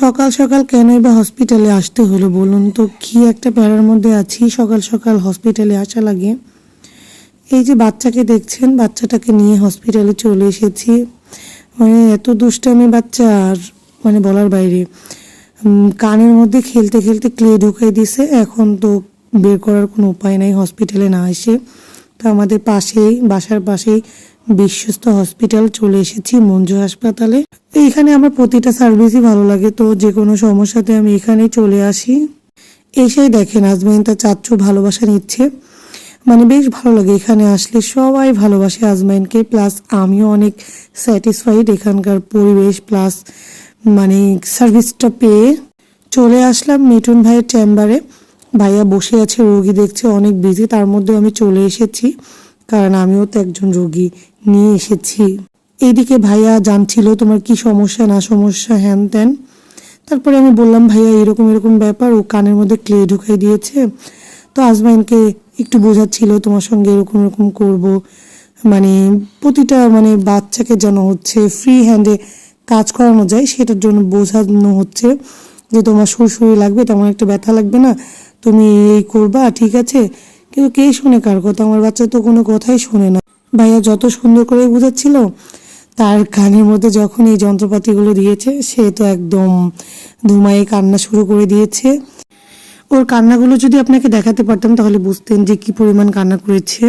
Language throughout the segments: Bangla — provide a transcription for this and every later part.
সকাল সকাল কেনই বা হসপিটালে আসতে হলো বলুন তো? কি একটা প্যারার মধ্যে আছি, সকাল সকাল হসপিটালে আসা লাগে। এই যে বাচ্চাকে দেখছেন, বাচ্চাটাকে নিয়ে হসপিটালে চলে এসেছি। মানে এত দুষ্টামি বাচ্চা, আর মানে বলার বাইরে। কানের মধ্যে খেলতে খেলতে ক্লে ঢুকাই দিছে। এখন তো বের করার কোনো উপায় নাই হসপিটালে না এসে। তো আমাদের পাশেই, বাসার পাশেই বিশ্বস্ত হসপিটাল চলে এসেছি, মঞ্জু হাসপাতালে। এইখানে আমার প্রতিটা সার্ভিসই ভালো লাগে, তো যে কোনো সমস্যাতে আমি এখানেই চলে আসি। এসেই দেখেন, আজমাইন তার চাচ্চু ভালোবাসা নিচ্ছে। মানে বেশ ভালো লাগে এখানে আসলে, সবাই ভালোবাসে আজমাইনকে প্লাস আমিও অনেক স্যাটিসফাইড এখানকার পরিবেশ প্লাস মানে সার্ভিসটা পেয়ে। চলে আসলাম মিঠুন ভাইয়ের চেম্বারে ভাইয়া বসে আছে, রোগী দেখছে, অনেক বিজি তার মধ্যে আমি চলে এসেছি, কারণ আমিও তো একজন রোগী নিয়ে এসেছি। এইদিকে ভাইয়া জানছিল তোমার কি সমস্যা, না সমস্যা, হ্যান ত্যান। তারপরে আমি বললাম, ভাইয়া, এরকম এরকম ব্যাপার, ও কানের মধ্যে ক্লে ঢুকাই দিয়েছে। তো আজমাইনকে একটু বোঝাচ্ছিল, তোমার সঙ্গে এরকম এরকম করব। মানে প্রতিটা মানে বাচ্চাকে যেন হচ্ছে ফ্রি হ্যান্ডে কাজ করানো যায়, সেটার জন্য বোঝানো হচ্ছে যে তোমার সুরসুরি লাগবে, তেমন একটা ব্যথা লাগবে না। তুমি এই করবা, ঠিক আছে? কিন্তু কে শোনে কার কথা? আমার বাচ্চা তো কোনো কথাই শোনে না। ভাইয়া যত সুন্দর করে বোঝাচ্ছিল, তার কানের মধ্যে যখন এই যন্ত্রপাতিগুলো দিয়েছে, সে তো একদম ধুমায়ে কান্না শুরু করে দিয়েছে। ওর কান্নাগুলো যদি আপনাকে দেখাতে পারতাম, তাহলে বুঝতেন যে কি পরিমাণ কান্না করেছে।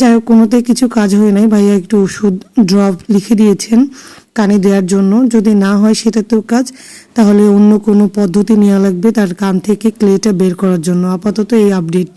যাই হোক কোনোতে কিছু কাজ হয়ে নাই। ভাইয়া একটু ওষুধ, ড্রপ লিখে দিয়েছেন। কানে দেওয়ার জন্য। যদি না হয় সেটাতেও কাজ। তাহলে অন্য কোনো পদ্ধতি নেওয়া লাগবে তার কান থেকে ক্লেটা বের করার জন্য। আপাতত এই আপডেট